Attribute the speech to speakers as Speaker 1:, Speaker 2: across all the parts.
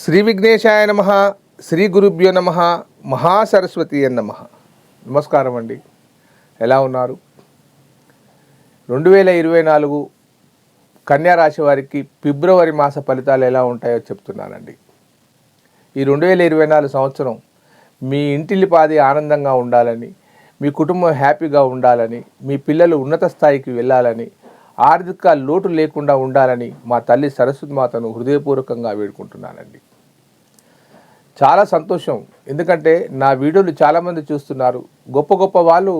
Speaker 1: శ్రీ విఘ్నేశాయ నమ శ్రీ గురుభ్యో నమ మహాసరస్వతి నమ. నమస్కారం అండి. ఎలా ఉన్నారు? రెండు వేల ఇరవై నాలుగు కన్యా రాశి వారికి ఫిబ్రవరి మాస ఫలితాలు ఎలా ఉంటాయో చెప్తున్నానండి. ఈ రెండు వేల ఇరవై నాలుగు సంవత్సరం మీ ఇంటిల్లిపాది ఆనందంగా ఉండాలని మీ కుటుంబం హ్యాపీగా ఉండాలని మీ పిల్లలు ఉన్నత స్థాయికి వెళ్ళాలని ఆర్థిక లోటు లేకుండా ఉండాలని మా తల్లి సరస్వతి మాతను హృదయపూర్వకంగా వేడుకుంటున్నానండి. చాలా సంతోషం. ఎందుకంటే నా వీడియోలు చాలామంది చూస్తున్నారు. గొప్ప గొప్ప వాళ్ళు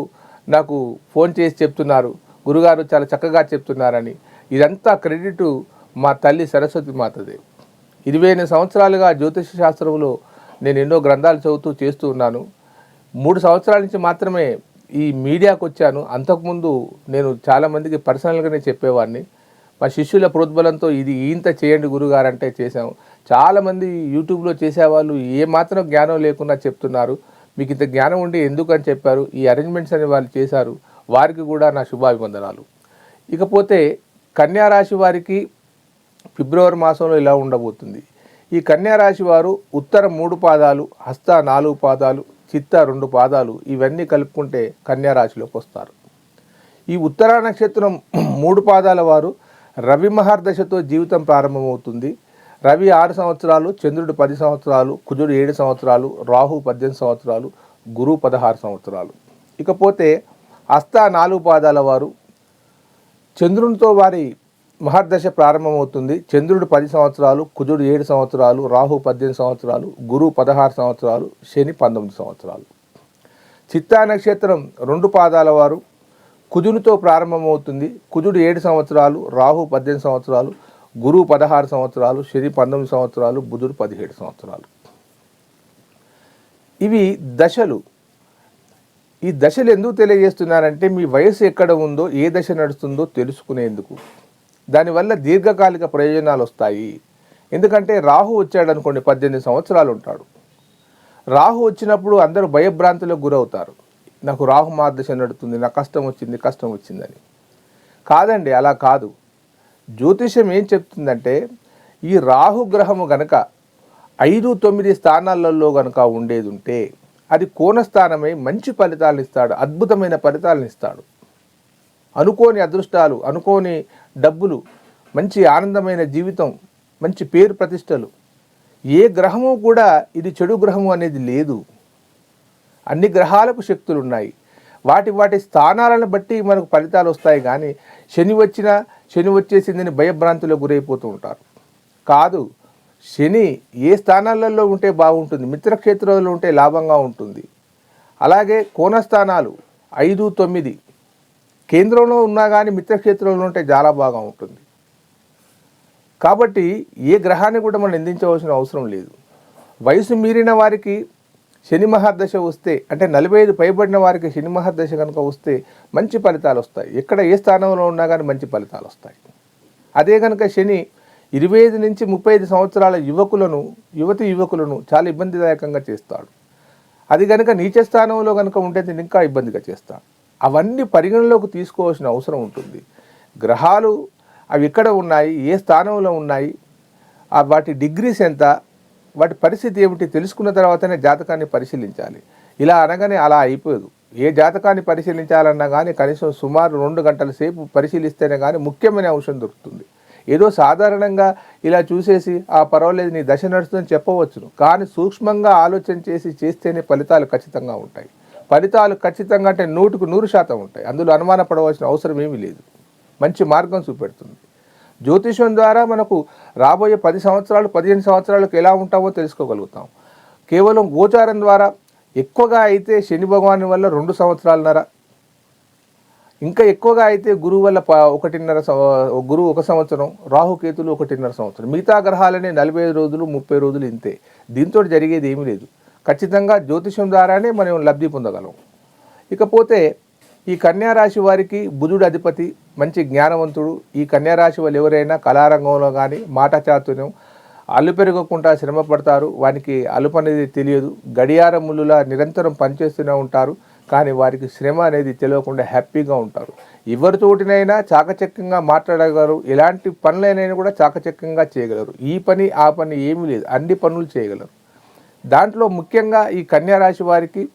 Speaker 1: నాకు ఫోన్ చేసి చెప్తున్నారు. గురుగారు చాలా చక్కగా చెప్తున్నారని. ఇదంతా క్రెడిట్ మా తల్లి సరస్వతి మాతదే. ఇరవై ఎనిమిది సంవత్సరాలుగా జ్యోతిష శాస్త్రంలో నేను ఎన్నో గ్రంథాలు చదువుతూ చేస్తూ ఉన్నాను. మూడు సంవత్సరాల నుంచి మాత్రమే ఈ మీడియాకు వచ్చాను. అంతకుముందు నేను చాలామందికి పర్సనల్గానే చెప్పేవాడిని. మా శిష్యుల ప్రోద్బలంతో ఇది ఇంత చేయండి గురుగారు అంటే చేశాము చాలామంది యూట్యూబ్లో చేసేవాళ్ళు ఏ మాత్రం జ్ఞానం లేకుండా చెప్తున్నారు. మీకు ఇంత జ్ఞానం ఉండి ఎందుకని చెప్పారు? ఈ అరేంజ్మెంట్స్ అని వాళ్ళు చేశారు. వారికి కూడా నా శుభాభివందనాలు. ఇకపోతే కన్యా రాశి వారికి ఫిబ్రవరి మాసంలో ఇలా ఉండబోతుంది. ఈ కన్యారాశి వారు ఉత్తర మూడు పాదాలు హస్త నాలుగు పాదాలు చిత్త రెండు పాదాలు ఇవన్నీ కలుపుకుంటే కన్యారాశిలోకి వస్తారు. ఈ ఉత్తరా నక్షత్రం మూడు పాదాల వారు రవి మహర్దశతో జీవితం ప్రారంభమవుతుంది. రవి ఆరు సంవత్సరాలు చంద్రుడు పది సంవత్సరాలు కుజుడు ఏడు సంవత్సరాలు రాహు పద్దెనిమిది సంవత్సరాలు గురువు పదహారు సంవత్సరాలు. ఇకపోతే హస్త నాలుగు పాదాల వారు చంద్రునితో వారి మహర్దశ ప్రారంభమవుతుంది. చంద్రుడు పది సంవత్సరాలు కుజుడు ఏడు సంవత్సరాలు రాహు పద్దెనిమిది సంవత్సరాలు గురువు పదహారు సంవత్సరాలు శని పంతొమ్మిది సంవత్సరాలు. చిత్తా నక్షత్రం రెండు పాదాల వారు. కుజునితో ప్రారంభమవుతుంది. కుజుడు ఏడు సంవత్సరాలు రాహు పద్దెనిమిది సంవత్సరాలు గురువు పదహారు సంవత్సరాలు శని పంతొమ్మిది సంవత్సరాలు బుధుడు పదిహేడు సంవత్సరాలు. ఇవి దశలు. ఈ దశలు ఎందుకు తెలియజేస్తున్నారంటే మీ వయసు ఎక్కడ ఉందో ఏ దశ నడుస్తుందో తెలుసుకునేందుకు. దానివల్ల దీర్ఘకాలిక ప్రయోజనాలు వస్తాయి. ఎందుకంటే రాహు వచ్చాడు అనుకోండి పద్దెనిమిది సంవత్సరాలు ఉంటాడు. రాహు వచ్చినప్పుడు అందరూ భయభ్రాంతులకు గురవుతారు. నాకు రాహు మార్దశ నడుతుంది నాకు కష్టం వచ్చింది కష్టం వచ్చిందని. కాదండి అలా కాదు. జ్యోతిషం ఏం చెప్తుందంటే ఈ రాహుగ్రహము గనక ఐదు తొమ్మిది స్థానాలలో గనక ఉండేది ఉంటే అది కోణస్థానమై మంచి ఫలితాలను ఇస్తాడు అద్భుతమైన ఫలితాలను ఇస్తాడు. అనుకోని అదృష్టాలు అనుకోని డబ్బులు మంచి ఆనందమైన జీవితం మంచి పేరు ప్రతిష్టలు. ఏ గ్రహము కూడా ఇది చెడు గ్రహము అనేది లేదు. అన్ని గ్రహాలకు శక్తులు ఉన్నాయి వాటి వాటి స్థానాలను బట్టి మనకు ఫలితాలు వస్తాయి కానీ శని వచ్చినా శని వచ్చేసిందని భయభ్రాంతిలో గురైపోతూ ఉంటారు. కాదు శని ఏ స్థానాలలో ఉంటే బాగుంటుంది? మిత్రక్షేత్రంలో ఉంటే లాభంగా ఉంటుంది. అలాగే కోణస్థానాలు ఐదు తొమ్మిది కేంద్రంలో ఉన్నా కానీ మిత్రక్షేత్రంలో ఉంటే చాలా బాగా ఉంటుంది. కాబట్టి ఏ గ్రహాన్ని కూడా మనం నిందించవలసిన అవసరం లేదు. వయసు మీరిన వారికి శని మహాదశ వస్తే అంటే నలభై ఐదు పైబడిన వారికి శని మహాదశ కనుక వస్తే మంచి ఫలితాలు వస్తాయి. ఎక్కడ ఏ స్థానంలో ఉన్నా కానీ మంచి ఫలితాలు వస్తాయి. అదే కనుక శని ఇరవై ఐదు నుంచి ముప్పై ఐదు సంవత్సరాల యువకులను యువతి యువకులను చాలా ఇబ్బందిదాయకంగా చేస్తాడు. అది కనుక నీచ స్థానంలో కనుక ఉంటే ఇంకా ఇబ్బందిగా చేస్తాడు. అవన్నీ పరిగణలోకి తీసుకోవాల్సిన అవసరం ఉంటుంది. గ్రహాలు అవి ఎక్కడ ఉన్నాయి? ఏ స్థానంలో ఉన్నాయి? వాటి డిగ్రీస్ ఎంత? వాటి పరిస్థితి ఏమిటి? తెలుసుకున్న తర్వాతనే జాతకాన్ని పరిశీలించాలి. ఇలా అనగానే అలా అయిపోదు. ఏ జాతకాన్ని పరిశీలించాలన్నా కానీ కనీసం సుమారు రెండు గంటల సేపు పరిశీలిస్తేనే కానీ ముఖ్యమైన అంశం దొరుకుతుంది. ఏదో సాధారణంగా ఇలా చూసేసి ఆ పర్వాలేదు నీ దశ నడుస్తుందని చెప్పవచ్చును. కానీ సూక్ష్మంగా ఆలోచన చేసి చేస్తేనే ఫలితాలు ఖచ్చితంగా ఉంటాయి. ఫలితాలు ఖచ్చితంగా అంటే నూటుకు నూరు శాతం ఉంటాయి. అందులో అనుమానపడవలసిన అవసరం ఏమీ లేదు. మంచి మార్గం చూపెడుతుంది. జ్యోతిష్యం ద్వారా మనకు రాబోయే పది సంవత్సరాలు పదిహేను సంవత్సరాలకు ఎలా ఉంటామో తెలుసుకోగలుగుతాం. కేవలం గోచారం ద్వారా ఎక్కువగా అయితే శని భగవాన్ వల్ల రెండు సంవత్సరాలన్నర. ఇంకా ఎక్కువగా అయితే గురువు వల్ల ప- ఒకటిన్నర గురువు ఒక సంవత్సరం రాహుకేతులు ఒకటిన్నర సంవత్సరం. మిగతా గ్రహాలనే నలభై ఐదు రోజులు ముప్పై రోజులు ఇంతే. దీంతో జరిగేది ఏమీ లేదు. ఖచ్చితంగా జ్యోతిషం ద్వారానే మనం లబ్ధి పొందగలం. ఇకపోతే ఈ కన్యారాశి వారికి బుధుడు అధిపతి మంచి జ్ఞానవంతుడు ఈ కన్యారాశి వాళ్ళు ఎవరైనా కళారంగంలో కానీ మాట చాతుర్యం అల్లు పెరగకుండా శ్రమ పడతారు వానికి అలుపు అనేది తెలియదు గడియార ముళ్ళులా నిరంతరం పనిచేస్తూనే ఉంటారు కానీ వారికి శ్రమ అనేది తెలియకుండా హ్యాపీగా ఉంటారు. ఎవరితోటినైనా చాకచక్యంగా మాట్లాడగలరు ఎలాంటి పనులైనా కూడా చాకచక్యంగా చేయగలరు. ఈ పని ఆ పని ఏమీ లేదు అన్ని పనులు చేయగలరు. దాంట్లో ముఖ్యంగా ఈ కన్యా రాశి వారికి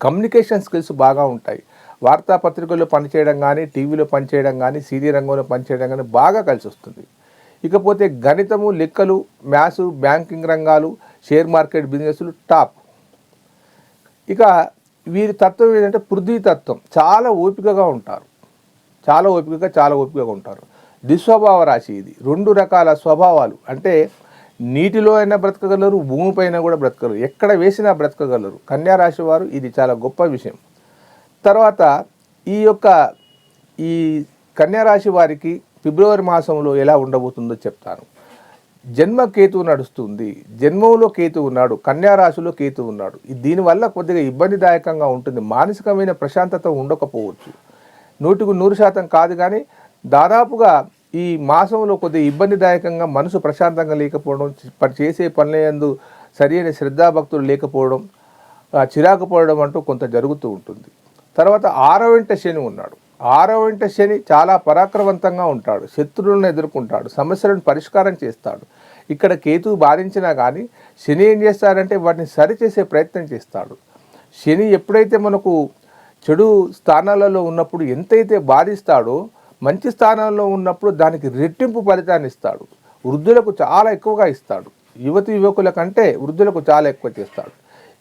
Speaker 1: కమ్యూనికేషన్ స్కిల్స్ బాగా ఉంటాయి. వార్తాపత్రికల్లో పనిచేయడం కానీ టీవీలో పనిచేయడం కానీ సీడీ రంగంలో పనిచేయడం కానీ బాగా కలిసి వస్తుంది. ఇకపోతే గణితము లెక్కలు మ్యాథ్స్ బ్యాంకింగ్ రంగాలు షేర్ మార్కెట్ బిజినెస్లు టాప్. ఇక వీరి తత్వం ఏంటంటే పృథ్వీ తత్వం. చాలా ఓపికగా ఉంటారు. చాలా ఓపికగా చాలా ఓపికగా ఉంటారు. దుస్వభావ రాశి ఇది. రెండు రకాల స్వభావాలు. అంటే నీటిలో అయినా బ్రతకగలరు భూమిపైన కూడా బ్రతకగలరు. ఎక్కడ వేసినా బ్రతకగలరు. కన్యారాశి వారు ఇది చాలా గొప్ప విషయం. తర్వాత ఈ యొక్క ఈ కన్యారాశి వారికి ఫిబ్రవరి మాసంలో ఎలా ఉండబోతుందో చెప్తాను. జన్మ కేతువు నడుస్తుంది. జన్మంలో కేతు ఉన్నాడు. కన్యారాశిలో కేతు ఉన్నాడు. దీనివల్ల కొద్దిగా ఇబ్బందిదాయకంగా ఉంటుంది. మానసికమైన ప్రశాంతత ఉండకపోవచ్చు. నూటికి నూరు శాతం కాదు కానీ దాదాపుగా ఈ మాసంలో కొద్దిగా ఇబ్బందిదాయకంగా మనసు ప్రశాంతంగా లేకపోవడం చేసే పనులందు సరైన శ్రద్ధాభక్తులు లేకపోవడం చిరాకు పడడం అంటూ కొంత జరుగుతూ ఉంటుంది. తర్వాత ఆరవంట శని ఉన్నాడు. ఆరవంట శని చాలా పరాక్రమవంతంగా ఉంటాడు. శత్రువులను ఎదుర్కొంటాడు. సమస్యలను పరిష్కారం చేస్తాడు. ఇక్కడ కేతువు బాధించినా కానీ శని ఏం చేస్తాడంటే వాటిని సరిచేసే ప్రయత్నం చేస్తాడు. శని ఎప్పుడైతే మనకు చెడు స్థానాలలో ఉన్నప్పుడు ఎంతైతే బాధిస్తాడో మంచి స్థానంలో ఉన్నప్పుడు దానికి రెట్టింపు ఫలితాన్ని ఇస్తాడు. వృద్ధులకు చాలా ఎక్కువగా ఇస్తాడు. యువతి యువకుల కంటే వృద్ధులకు చాలా ఎక్కువ చేస్తాడు.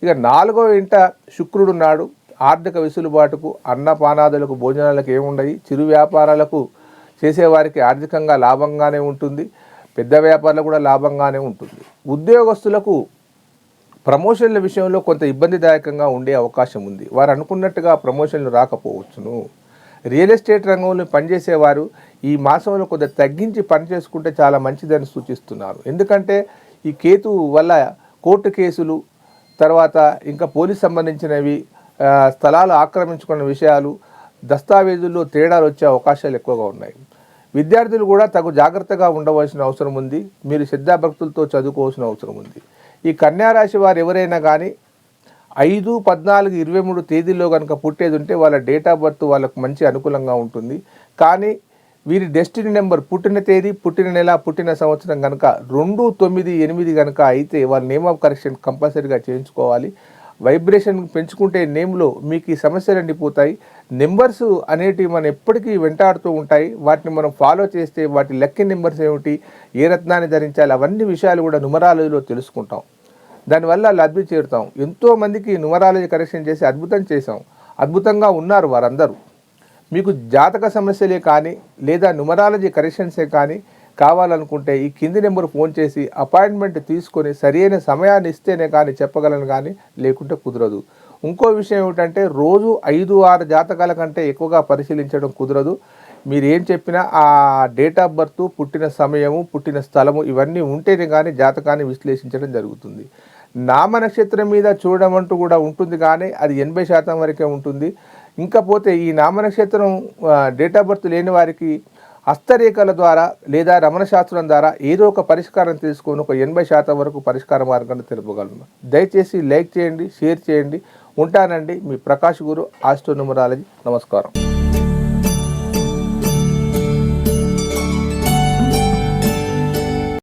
Speaker 1: ఇక నాలుగో ఇంట శుక్రుడు ఉన్నాడు. ఆర్థిక వెసులుబాటుకు అన్నపానాదులకు భోజనాలకు ఏముండయి? చిరు వ్యాపారాలకు చేసేవారికి ఆర్థికంగా లాభంగానే ఉంటుంది. పెద్ద వ్యాపారాలు కూడా లాభంగానే ఉంటుంది. ఉద్యోగస్తులకు ప్రమోషన్ల విషయంలో కొంత ఇబ్బందిదాయకంగా ఉండే అవకాశం ఉంది. వారు అనుకున్నట్టుగా ప్రమోషన్లు రాకపోవచ్చును. రియల్ ఎస్టేట్ రంగంలో పనిచేసేవారు ఈ మాసంలో కొద్దిగా తగ్గించి పని చేసుకుంటే చాలా మంచిదని సూచిస్తున్నారు. ఎందుకంటే ఈ కేతు వల్ల కోర్టు కేసులు తర్వాత ఇంకా పోలీస్ సంబంధించినవి స్థలాలు ఆక్రమించుకున్న విషయాలు దస్తావేజుల్లో తేడాలు వచ్చే అవకాశాలు ఎక్కువగా ఉన్నాయి. విద్యార్థులు కూడా తగు జాగ్రత్తగా ఉండవలసిన అవసరం ఉంది. మీరు శ్రద్ధాభక్తులతో చదువుకోవాల్సిన అవసరం ఉంది. ఈ కన్యారాశి వారు ఎవరైనా కానీ ఐదు పద్నాలుగు ఇరవై మూడు తేదీల్లో కనుక పుట్టేది ఉంటే వాళ్ళ డేట్ ఆఫ్ బర్త్ వాళ్ళకు మంచి అనుకూలంగా ఉంటుంది. కానీ వీరి డెస్టినీ నెంబర్ పుట్టిన తేదీ పుట్టిన నెల పుట్టిన సంవత్సరం కనుక రెండు తొమ్మిది ఎనిమిది కనుక అయితే వాళ్ళ నేమ్ ఆఫ్ కరెక్షన్ కంపల్సరీగా చేయించుకోవాలి. వైబ్రేషన్ పెంచుకుంటే నేమ్లో మీకు ఈ సమస్యలు అండిపోతాయి నెంబర్స్ అనేటివి మనం ఎప్పటికీ వెంటాడుతూ ఉంటాయి. వాటిని మనం ఫాలో చేస్తే వాటి లక్కీ నెంబర్స్ ఏమిటి ఏ రత్నాన్ని ధరించాలి అవన్నీ విషయాలు కూడా నుమరాలజీలో తెలుసుకుంటాం. దానివల్ల లబ్ధి చేరుతాం. ఎంతో మందికి న్యూమరాలజీ కరెక్షన్ చేసి అద్భుతం చేసాం అద్భుతంగా ఉన్నారు వారందరూ. మీకు జాతక సమస్యలే కానీ లేదా న్యూమరాలజీ కరెక్షన్సే కానీ కావాలనుకుంటే ఈ కింది నెంబర్ ఫోన్ చేసి అపాయింట్మెంట్ తీసుకొని సరైన సమయాన్ని ఇస్తేనే కానీ చెప్పగలను కానీ లేకుంటే కుదరదు. ఇంకో విషయం ఏమిటంటే రోజు ఐదు ఆరు జాతకాల కంటే ఎక్కువగా పరిశీలించడం కుదరదు. మీరు ఏం చెప్పినా ఆ డేట్ ఆఫ్ బర్త్ పుట్టిన సమయము పుట్టిన స్థలము ఇవన్నీ ఉంటేనే కానీ జాతకాన్ని విశ్లేషించడం జరుగుతుంది. నామ నక్షత్రం మీద చూడడం అంటూ కూడా ఉంటుంది కానీ అది ఎనభై శాతం వరకే ఉంటుంది. ఇంకా పోతే ఈ నామ నక్షత్రం డేట్ ఆఫ్ బర్త్ లేని వారికి హస్తరేఖల ద్వారా లేదా రమణ శాస్త్రం ద్వారా ఏదో ఒక పరిష్కారం తీసుకొని ఒక ఎనభై శాతం వరకు పరిష్కార మార్గాన్ని తెలుపగలను దయచేసి లైక్ చేయండి షేర్ చేయండి. ఉంటానండి మీ ప్రకాష్ గురు ఆస్ట్రో నమస్కారం.